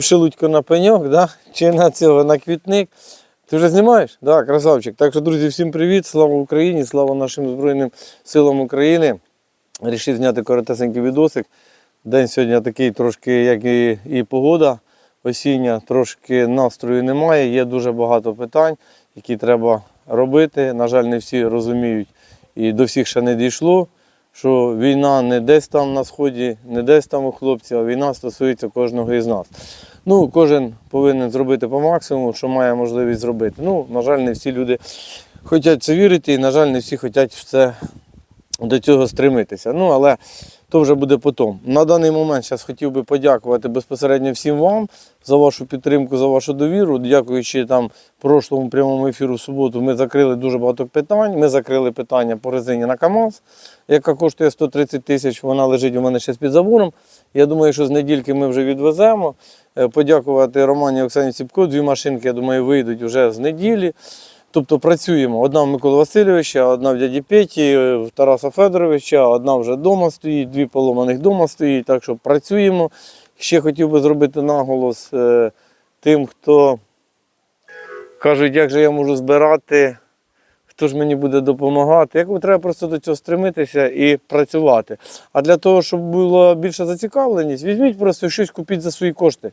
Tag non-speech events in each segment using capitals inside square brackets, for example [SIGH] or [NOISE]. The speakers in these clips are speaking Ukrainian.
Шелудько на пеньок, да? чи на цього на квітник. Ти вже знімаєш? Да, красавчик. Так що, друзі, всім привіт, слава Україні, слава нашим Збройним силам України. Рішив зняти коротесенький відосик. День сьогодні такий трошки, як і, і погода осіння, трошки настрою немає. Є дуже багато питань, які треба робити. На жаль, не всі розуміють і до всіх ще не дійшло, що війна не десь там на сході, не десь там у хлопців, а війна стосується кожного із нас. Ну, кожен повинен зробити по максимуму, що має можливість зробити. Ну, на жаль, не всі люди хочуть це вірити, і, на жаль, не всі хочуть в це до цього стремитися. Ну, але то вже буде потім. На даний момент зараз хотів би подякувати безпосередньо всім вам за вашу підтримку, за вашу довіру. Дякуючи там прошлому прямому ефіру в суботу, ми закрили дуже багато питань. Ми закрили питання по резині на КАМАЗ, яка коштує 130 тисяч. Вона лежить у мене ще під забором. Я думаю, що з недільки ми вже відвеземо. Е, Подякувати Романі Оксані Ціпко. Дві машинки, я думаю, вийдуть вже з неділі. Тобто працюємо. Одна в Миколи Васильовича, одна в дяді Петі, в Тараса Федоровича, одна вже вдома стоїть, дві поломаних вдома стоїть. Так що працюємо. Ще хотів би зробити наголос е, тим, хто кажуть, як же я можу збирати, хто ж мені буде допомагати. Як треба просто до цього стремитися і працювати. А для того, щоб була більша зацікавленість, візьміть просто щось купіть за свої кошти.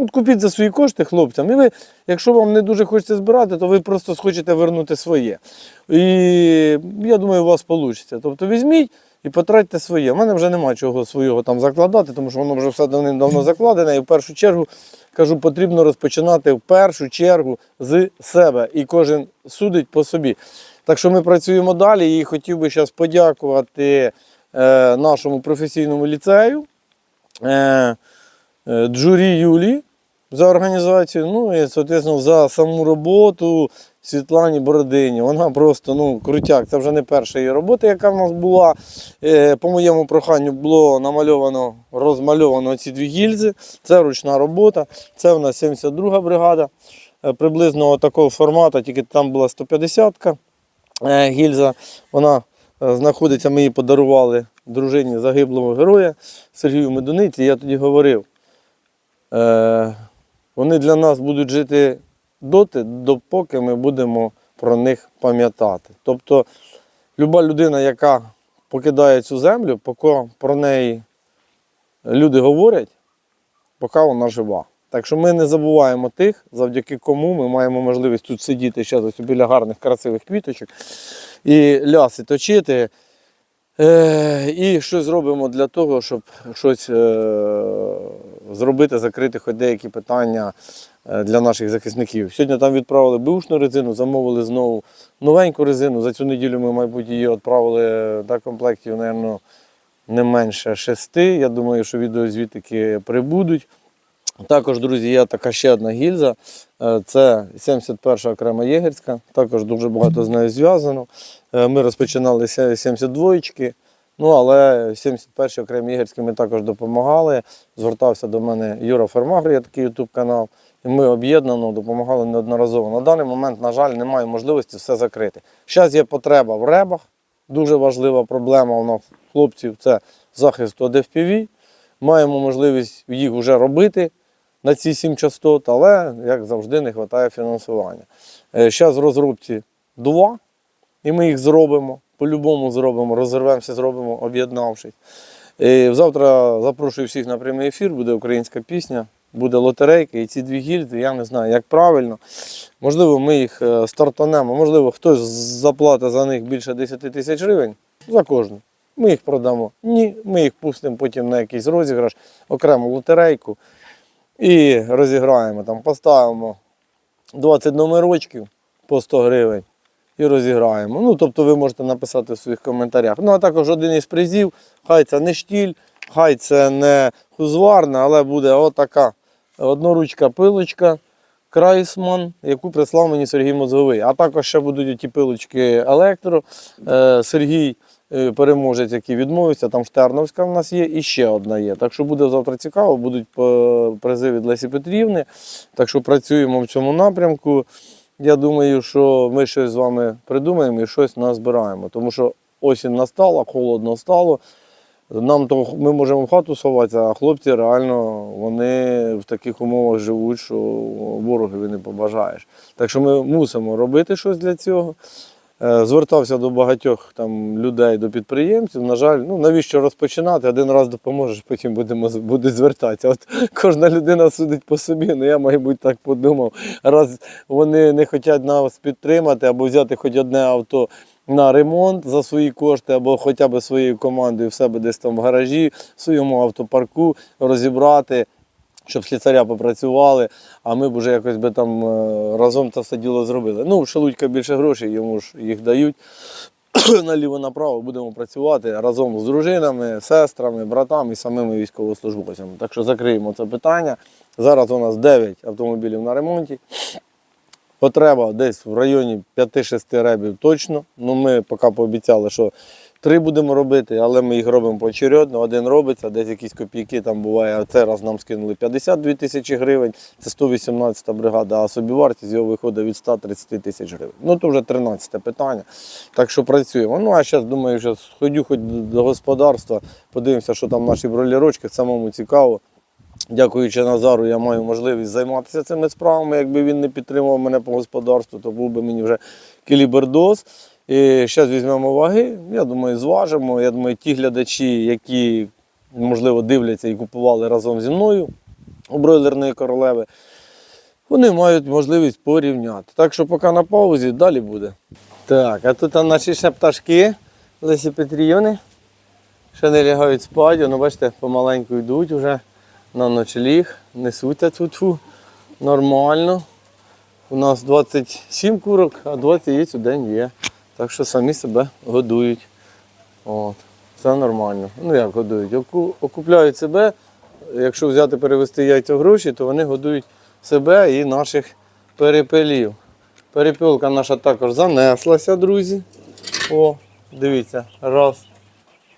От купіть за свої кошти хлопцям. І ви, якщо вам не дуже хочеться збирати, то ви просто схочете вернути своє. І я думаю, у вас вийде. Тобто візьміть і потратьте своє. У мене вже немає чого свого там закладати, тому що воно вже все давним-давно закладене. І в першу чергу кажу, потрібно розпочинати в першу чергу з себе. І кожен судить по собі. Так що ми працюємо далі і хотів би зараз подякувати е, нашому професійному ліцею. Е, е, Джурі Юлі за організацію, ну і, соответственно, за саму роботу Світлані Бородині. Вона просто ну, крутяк. Це вже не перша її робота, яка в нас була. Е, по моєму проханню було намальовано, розмальовано ці дві гільзи. Це ручна робота. Це в нас 72-га бригада. Е, приблизно такого формату, тільки там була 150-ка е, гільза. Вона знаходиться, ми її подарували дружині загиблого героя Сергію Медуниці. Я тоді говорив. Вони для нас будуть жити доти, допоки ми будемо про них пам'ятати. Тобто, люба людина, яка покидає цю землю, поки про неї люди говорять, поки вона жива. Так що ми не забуваємо тих, завдяки кому ми маємо можливість тут сидіти ще ось біля гарних красивих квіточок і ляси точити. Е, і щось зробимо для того, щоб щось е, зробити, закрити хоч деякі питання е, для наших захисників. Сьогодні там відправили бушну резину, замовили знову новеньку резину. За цю неділю ми, мабуть, її відправили до комплектів, мабуть, не менше шести. Я думаю, що відеозвітики прибудуть. Також, друзі, є така ще одна гільза. Е, Це 71 окрема єгерська. Також дуже багато з нею зв'язано. Е, Ми розпочинали 72-ки. Ну, але 71-й окремі єгерські ми також допомагали. Звертався до мене Юра Фермагр, є такий YouTube канал. І ми об'єднано допомагали неодноразово. На даний момент, на жаль, немає можливості все закрити. Зараз є потреба в ребах. Дуже важлива проблема у нас хлопців це захист від FPV. Маємо можливість їх вже робити на ці 7 частот, але, як завжди, не вистачає фінансування. Зараз в розробці два, і ми їх зробимо. По-любому зробимо, розірвемося, зробимо, об'єднавшись. Завтра запрошую всіх на прямий ефір, буде українська пісня, буде лотерейка і ці дві гільзи, я не знаю, як правильно. Можливо, ми їх е, стартанемо, можливо, хтось заплатить за них більше 10 тисяч гривень за кожну. Ми їх продамо. Ні, ми їх пустимо потім на якийсь розіграш, окрему лотерейку і розіграємо. Там, поставимо 20 номерочків по 100 гривень і розіграємо. Ну, тобто ви можете написати в своїх коментарях. Ну, а також один із призів, хай це не штіль, хай це не хузварна, але буде отака одноручка пилочка. Крайсман, яку прислав мені Сергій Мозговий. А також ще будуть ті пилочки електро. Е, Сергій е, переможець, який відмовився. Там Штерновська в нас є і ще одна є. Так що буде завтра цікаво, будуть е, призи від Лесі Петрівни. Так що працюємо в цьому напрямку. Я думаю, що ми щось з вами придумаємо і щось назбираємо. Тому що осінь настала, холодно стало. Нам то ми можемо в хату сховатися, а хлопці реально вони в таких умовах живуть, що ворогові не побажаєш. Так що ми мусимо робити щось для цього. Е, Звертався до багатьох там людей, до підприємців. На жаль, ну навіщо розпочинати? Один раз допоможеш, потім будемо будуть звертатися. От кожна людина судить по собі. Ну я, мабуть, так подумав. Раз вони не хочуть нас підтримати або взяти хоч одне авто на ремонт за свої кошти, або хоча б своєю командою в себе десь там в гаражі, в своєму автопарку розібрати. Щоб слісаря попрацювали, а ми б вже якось би там е, разом це все діло зробили. Ну, Шелудька більше грошей, йому ж їх дають. [CLEARS THROAT] Наліво-направо будемо працювати разом з дружинами, сестрами, братами і самими військовослужбовцями. Так що закриємо це питання. Зараз у нас 9 автомобілів на ремонті. Потреба десь в районі 5-6 ребів точно. Ну, ми поки пообіцяли, що три будемо робити, але ми їх робимо поочередно. Один робиться, десь якісь копійки там буває. А цей раз нам скинули 52 тисячі гривень, це 118 бригада, а собівартість його виходить від 130 тисяч гривень. Ну то вже 13 питання. Так що працюємо. Ну а зараз думаю, що сходю хоч до господарства, подивимося, що там наші бролірочки, самому цікаво. Дякуючи Назару, я маю можливість займатися цими справами. Якби він не підтримував мене по господарству, то був би мені вже кілібердоз. І зараз візьмемо ваги. Я думаю, зважимо. Я думаю, ті глядачі, які можливо дивляться і купували разом зі мною у бройлерної королеви, вони мають можливість порівняти. Так що поки на паузі, далі буде. Так, а тут наші ще пташки Лесі Петрівни. Ще не лягають спати, ну бачите, помаленьку йдуть вже на ночліг, несуться тут нормально. У нас 27 курок, а 20 яєць у день є. Так що самі себе годують. От. Все нормально. Ну як годують? Оку- Окупляють себе. Якщо взяти перевести яйця в гроші, то вони годують себе і наших перепелів. Перепілка наша також занеслася, друзі. О, дивіться, раз.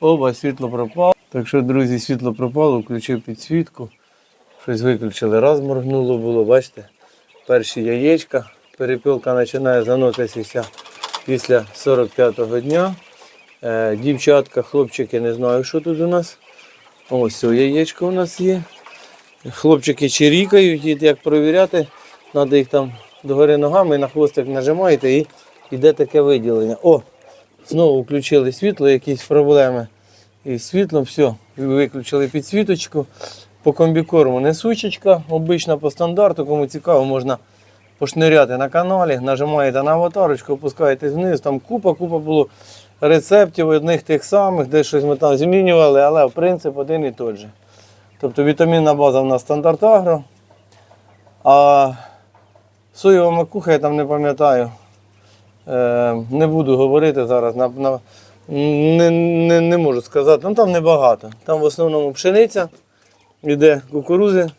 Оба, світло пропало. Так що, друзі, світло пропало, включив підсвітку. Щось виключили. Раз моргнуло було, бачите? Перші яєчка. Перепілка починає заноситися після 45-го дня. Е, дівчатка, хлопчики, не знаю, що тут у нас. Ось яєчко у нас є. Хлопчики чирікають, і як провіряти, треба їх там догори ногами на хвостик нажимаєте і йде таке виділення. О, знову включили світло, якісь проблеми із світлом, все, виключили підсвіточку. По комбікорму несучечка, обична по стандарту, кому цікаво, можна пошниряти на каналі, нажимаєте на аватарочку, опускаєтесь вниз, там купа-купа було рецептів одних тих самих, де щось ми там змінювали, але в принцип один і той же. Тобто вітамінна база в нас стандарт агро. А соєва макуха, я там не пам'ятаю. Е, не буду говорити зараз, на, на, не, не, не можу сказати. Ну там небагато. Там в основному пшениця, іде кукурузи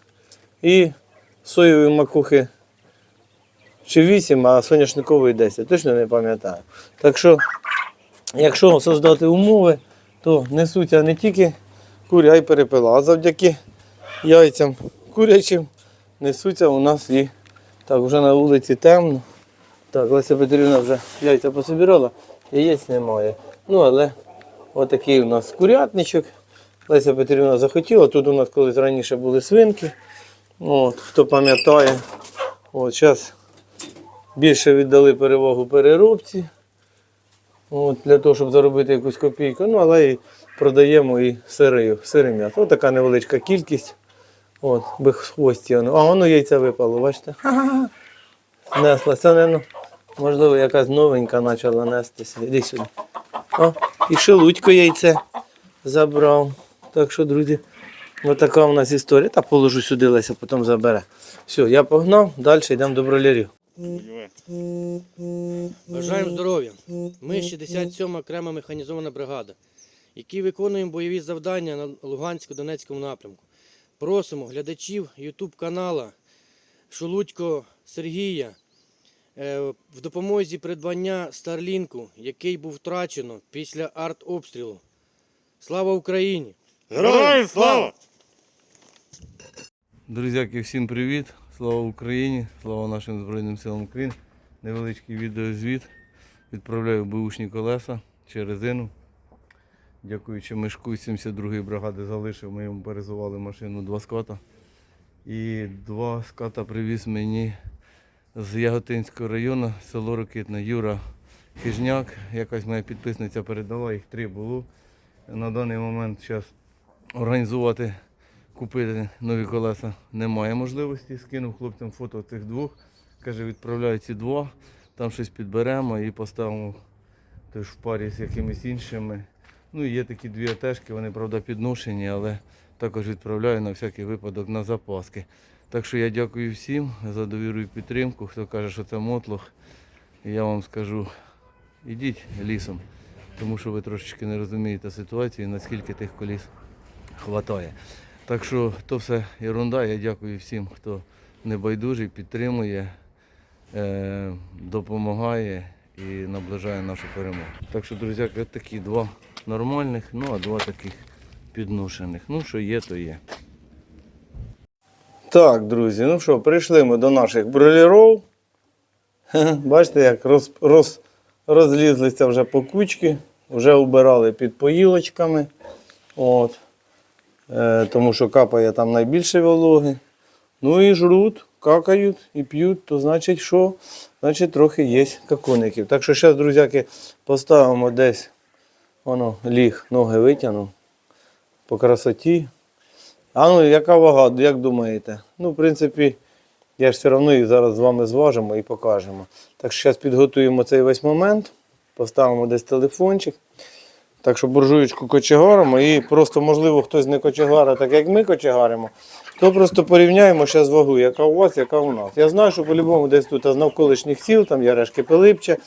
і соєвої макухи чи 8, а соняшникової 10. Точно не пам'ятаю. Так що, якщо создати умови, то несуться не тільки курі, а й перепила. А завдяки яйцям курячим несуться у нас і так, вже на вулиці темно. Так, Леся Петрівна вже яйця пособирала, яєць немає. Ну, але отакий у нас курятничок. Леся Петрівна захотіла. Тут у нас колись раніше були свинки. От, хто пам'ятає, от зараз більше віддали перевагу переробці. От, для того, щоб заробити якусь копійку. Ну, але і продаємо і сири, сири м'ясо. Ось така невеличка кількість. От, без хвості. воно. А воно яйця випало, бачите? [LAUGHS] Несла. Це, мабуть, можливо, якась новенька почала нестися. Іди сюди. О, і шелудько яйце забрав. Так що, друзі, отака у нас історія. Та положу сюди, Леся, потім забере. Все, я погнав, далі йдемо до бролярів. Бажаємо здоров'я. Ми 67-ма окрема механізована бригада, які виконуємо бойові завдання на Лугансько-Донецькому напрямку. Просимо глядачів YouTube канала Шулудько Сергія е, в допомозі придбання Старлінку, який був втрачено після артобстрілу. Слава Україні! Героям слава! Друзяки, всім привіт! Слава Україні! Слава нашим Збройним силам України! Невеличкий відеозвіт. Відправляю бушні колеса чи резину. дякуючи мешку 72-ї бригади залишив, ми йому перезували машину два ската. І два ската привіз мені з Яготинського району, село Рокитне, Юра Хижняк. Якась моя підписниця передала, їх три було. На даний момент зараз організувати, купити нові колеса немає можливості. Скинув хлопцям фото тих двох. Каже, відправляю ці два, там щось підберемо і поставимо теж в парі з якимись іншими. Ну і є такі дві отежки, вони, правда, підношені, але також відправляю на всякий випадок на запаски. Так що я дякую всім за довіру і підтримку. Хто каже, що це мотлох, я вам скажу, ідіть лісом, тому що ви трошечки не розумієте ситуацію, наскільки тих коліс хватає. Так що то все ерунда. Я дякую всім, хто небайдужий, підтримує, е, допомагає і наближає нашу перемогу. Так що, друзі, такі два нормальних, ну а два таких підношених. Ну, що є, то є. Так, друзі, ну що, прийшли ми до наших бролерів. [LAUGHS] Бачите, як роз, роз, розлізлися вже по кучки, вже убирали під поїлочками. От. Е, тому що капає там найбільше вологи. Ну і жруть, какають і п'ють, то значить що? Значить трохи є какоників. Так що зараз, друзяки, поставимо десь воно ліг, ноги витягну по красоті. А ну, яка вага, як думаєте? Ну, в принципі, я ж все одно їх зараз з вами зважимо і покажемо. Так що зараз підготуємо цей весь момент, поставимо десь телефончик. Так що буржуєчку кочегаримо і просто, можливо, хтось не кочегара, так як ми кочегаримо, то просто порівняємо зараз вагу, яка у вас, яка у нас. Я знаю, що по-любому десь тут з навколишніх сіл, там є решки Пилипче,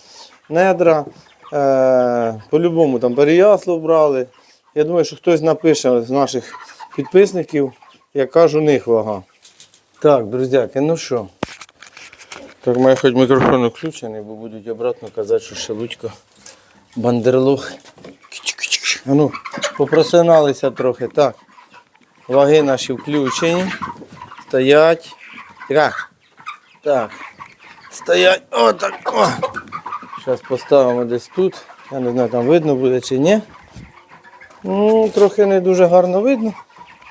недра, е- по-любому там Переяслав брали. Я думаю, що хтось напише з наших підписників, яка ж у них вага. Так, друзяки, ну що. Так, має хоч мікрофон включений, бо будуть обратно казати, що шелудько бандерлух. Кич-кич-кич. Ну, попросиналися трохи. Так. Ваги наші включені. Стоять. Так. Так. Стоять. Отак. О. Зараз поставимо десь тут. Я не знаю, там видно буде чи ні. Ну, трохи не дуже гарно видно.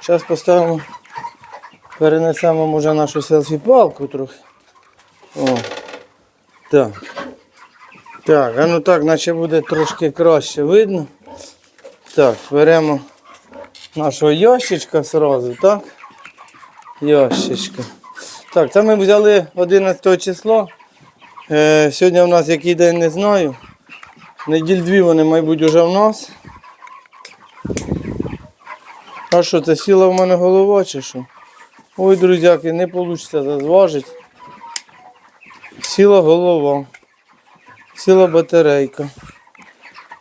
Зараз поставимо. Перенесемо може нашу селфі-палку трохи. О. Так. Так, а ну так, наче буде трошки краще видно. Так, беремо нашого ящичка сразу, так? Ящичка. Так, це ми взяли 11 число. Е, сьогодні в нас який день не знаю. Неділь дві вони, мабуть, вже в нас. А що, це сіла в мене голова чи що? Ой, друзяки, не вийде зазважити. Сіла голова. Сіла батарейка.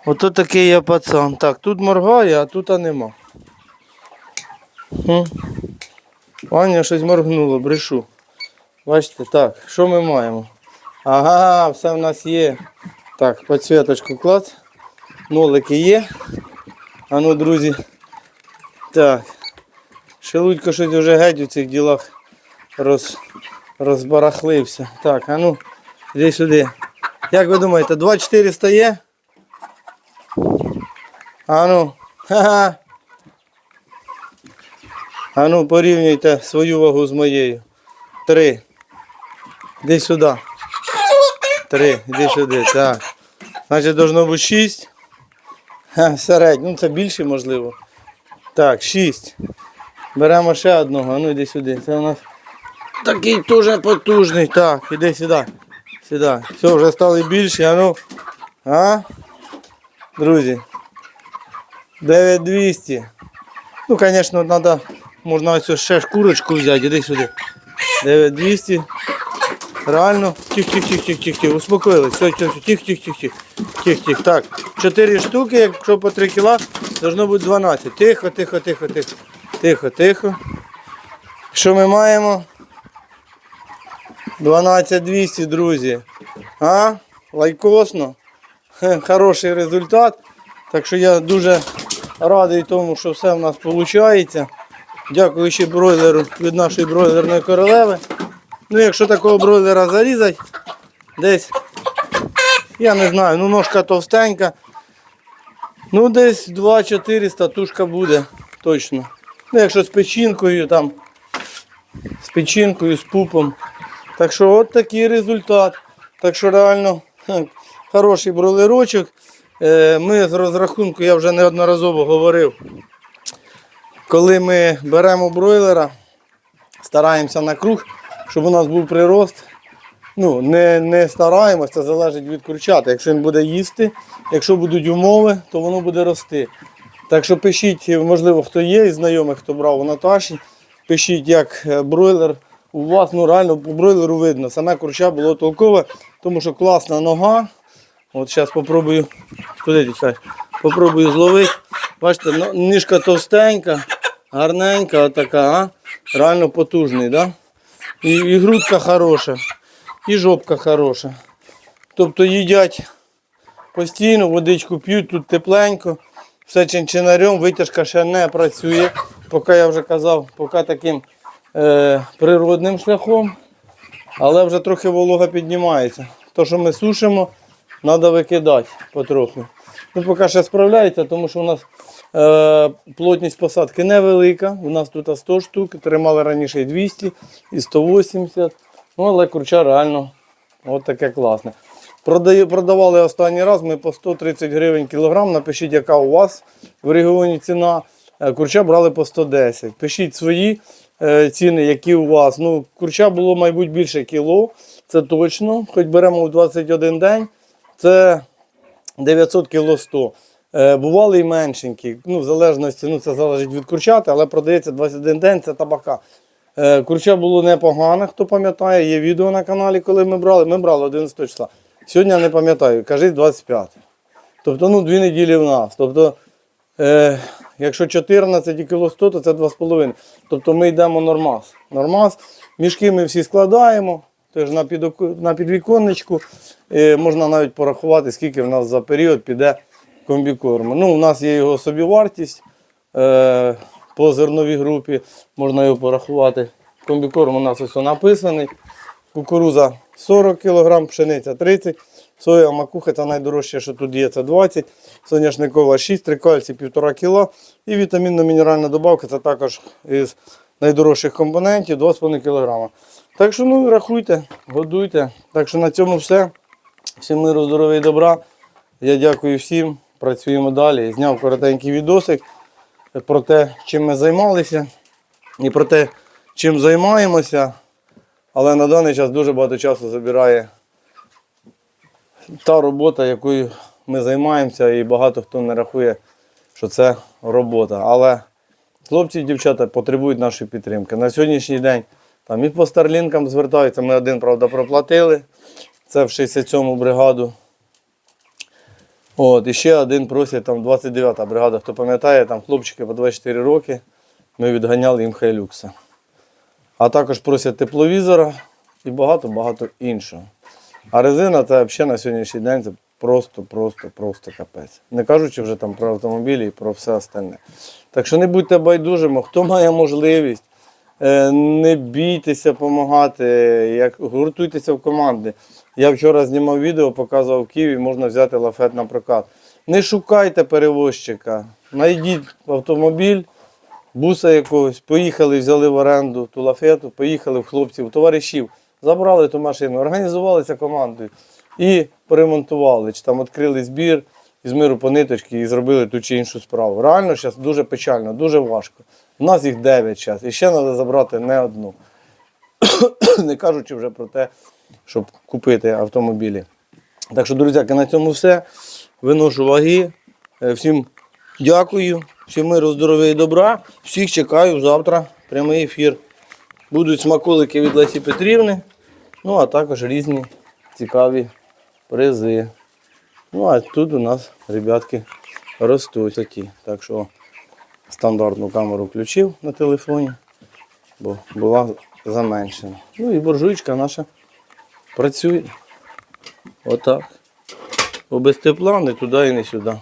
Ото такий я пацан. Так, тут моргає, а тут нема. Хм. Аня щось моргнуло, брешу. Бачите, так, що ми маємо? Ага, все в нас є. Так, підсвіточку клад. Нолики є. А ну, друзі. Так. Шелудько щось вже геть у цих ділах роз, розбарахлився. Так, а ну, іди сюди. Як ви думаєте, 2400 є? А ну, ха-ха. А ну, порівнюйте свою вагу з моєю. Три. Іди сюди. Три. Іди сюди. Так. Значить, должно бути шість. Ха, середньо. Ну, це більше можливо. Так, шість. Беремо ще одного. А ну іди сюди. Це у нас такий дуже потужний. Так, іди сюди. Сюди. Все, вже стали більші, а ну. А? Друзі. 9200. Ну, звісно, треба, можна ось ще шкурочку взяти, іди сюди. 9200. Реально. Тих, тих, тих, тих, тих, тих. Успокоїлись. Все, все, все. Тих, тих, тих, тих. Тих, тих. Так. 4 штуки, якщо по 3 кіла, должно бути 12. Тихо, тихо, тихо, тихо. Тихо, тихо. Що ми маємо? 12200, друзі. А? Лайкосно. Хороший результат. Так що я дуже радий тому, що все в нас виходить. Дякуючи бройлеру від нашої бройлерної королеви. Ну, якщо такого бройлера зарізати, десь, я не знаю, ну ножка товстенька. Ну, десь 2-400 тушка буде, точно. Ну, якщо з печінкою там, з печінкою, з пупом. Так що от такий результат. Так що реально хороший бройлерочок. Е, Ми з розрахунку, я вже неодноразово говорив, коли ми беремо бройлера, стараємося на круг, щоб у нас був прирост. Ну, не, не стараємося, це залежить від курчата. Якщо він буде їсти, якщо будуть умови, то воно буде рости. Так що пишіть, можливо, хто є із знайомих, хто брав у Наташі, пишіть, як е, бройлер у вас, ну реально по бройлеру видно. Саме курча було толкове, тому що класна нога. От зараз попробую, куди ти чекаєш? Попробую зловити. Бачите, ну, ніжка товстенька, гарненька, така, а? реально потужний, да? І, і грудка хороша, і жопка хороша. Тобто їдять постійно, водичку п'ють, тут тепленько, все чинчинарем, витяжка ще не працює. Поки я вже казав, поки таким е, природним шляхом, але вже трохи волога піднімається. То, що ми сушимо, треба викидати потроху. Ну, поки ще справляється, тому що у нас е, плотність посадки невелика. У нас тут 100 штук, тримали раніше і 200, і 180. Ну, але курча реально от таке класне. Продаю, продавали останній раз ми по 130 гривень кілограм. Напишіть, яка у вас в регіоні ціна. Е, Курча брали по 110. Пишіть свої е, ціни, які у вас. Ну, курча було, мабуть, більше кіло, це точно. Хоч беремо в 21 день, це 900 кіло 100. Е, бували і меншенькі. Ну, в залежності, ну, це залежить від курчати, але продається 21 день, це табака. Е, Курча було непогане, хто пам'ятає. Є відео на каналі, коли ми брали. Ми брали 11 числа. Сьогодні не пам'ятаю, кажіть 25. Тобто, ну, дві неділі в нас. Тобто, е, якщо 14 кіло 100, то це 2,5. Тобто ми йдемо нормас. Нормас. Мішки ми всі складаємо. Теж на, на підвіконничку. Е, можна навіть порахувати, скільки в нас за період піде комбікорму. Ну, у нас є його собівартість е, по зерновій групі, можна його порахувати. Комбікорм у нас ось написаний. Кукуруза 40 кг, пшениця 30 соя макуха це найдорожче, що тут є, це 20 соняшникова 6, трикальці 1,5 кг. І вітамінно-мінеральна добавка це також із найдорожчих компонентів 2,5 кг. Так що ну рахуйте, годуйте. Так що на цьому все. Всім миру, здоров'я і добра. Я дякую всім. Працюємо далі. Зняв коротенький відосик про те, чим ми займалися і про те, чим займаємося. Але на даний час дуже багато часу забирає та робота, якою ми займаємося, і багато хто не рахує, що це робота. Але хлопці і дівчата потребують нашої підтримки. На сьогоднішній день там і по старлінкам звертаються. Ми один, правда, проплатили. Це в 67-му бригаду. От, і ще один просять там 29-та бригада. Хто пам'ятає, там хлопчики по 24 роки. Ми відганяли їм хайлюкса. А також просять тепловізора і багато-багато іншого. А резина це взагалі на сьогоднішній день це просто, просто, просто капець. Не кажучи вже там про автомобілі і про все остальне. Так що не будьте байдужими, хто має можливість, не бійтеся допомагати, як, гуртуйтеся в команди. Я вчора знімав відео, показував в Києві, можна взяти лафет на прокат. Не шукайте перевозчика, знайдіть автомобіль, буса якогось, поїхали, взяли в оренду ту лафету, поїхали в хлопців, товаришів, забрали ту машину, організувалися командою і поремонтували, чи там відкрили збір із миру по ниточки і зробили ту чи іншу справу. Реально зараз дуже печально, дуже важко. У нас їх 9 зараз, і ще треба забрати не одну. [COUGHS] не кажучи вже про те, щоб купити автомобілі. Так що, друзяки, на цьому все. Виношу ваги. Е, Всім дякую, всім миру, здоров'я і добра. Всіх чекаю завтра. Прямий ефір. Будуть смаколики від Лесі Петрівни. Ну, а також різні цікаві призи. Ну, а тут у нас ребятки ростуть. Так що стандартну камеру включив на телефоні, бо була заменшена. Ну і буржуйка наша працює. Отак. Бо без тепла не туди і не сюди.